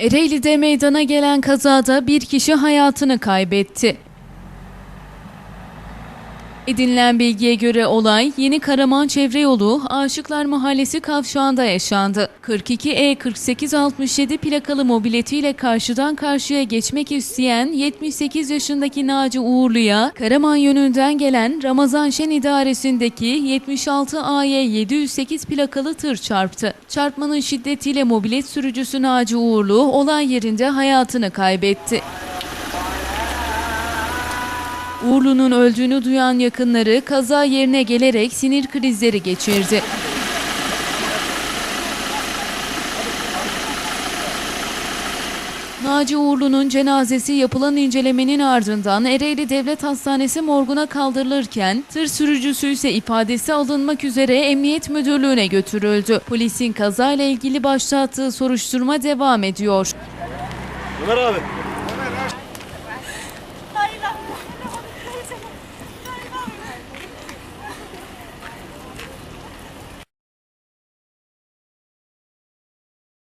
Ereğli'de meydana gelen kazada bir kişi hayatını kaybetti. Edinilen bilgiye göre olay Yeni Karaman Çevre Yolu Aşıklar Mahallesi kavşağında yaşandı. E 42E4867 plakalı mobiletiyle karşıdan karşıya geçmek isteyen 78 yaşındaki Naci Uğurlu'ya Karaman yönünden gelen Ramazan Şen idaresindeki 76AY708 plakalı tır çarptı. Çarpmanın şiddetiyle mobilet sürücüsü Naci Uğurlu olay yerinde hayatını kaybetti. Uğurlu'nun öldüğünü duyan yakınları kaza yerine gelerek sinir krizleri geçirdi. Naci Uğurlu'nun cenazesi yapılan incelemenin ardından Ereğli Devlet Hastanesi morguna kaldırılırken tır sürücüsü ise ifadesi alınmak üzere Emniyet Müdürlüğü'ne götürüldü. Polisin kazayla ilgili başlattığı soruşturma devam ediyor. Ömer abi.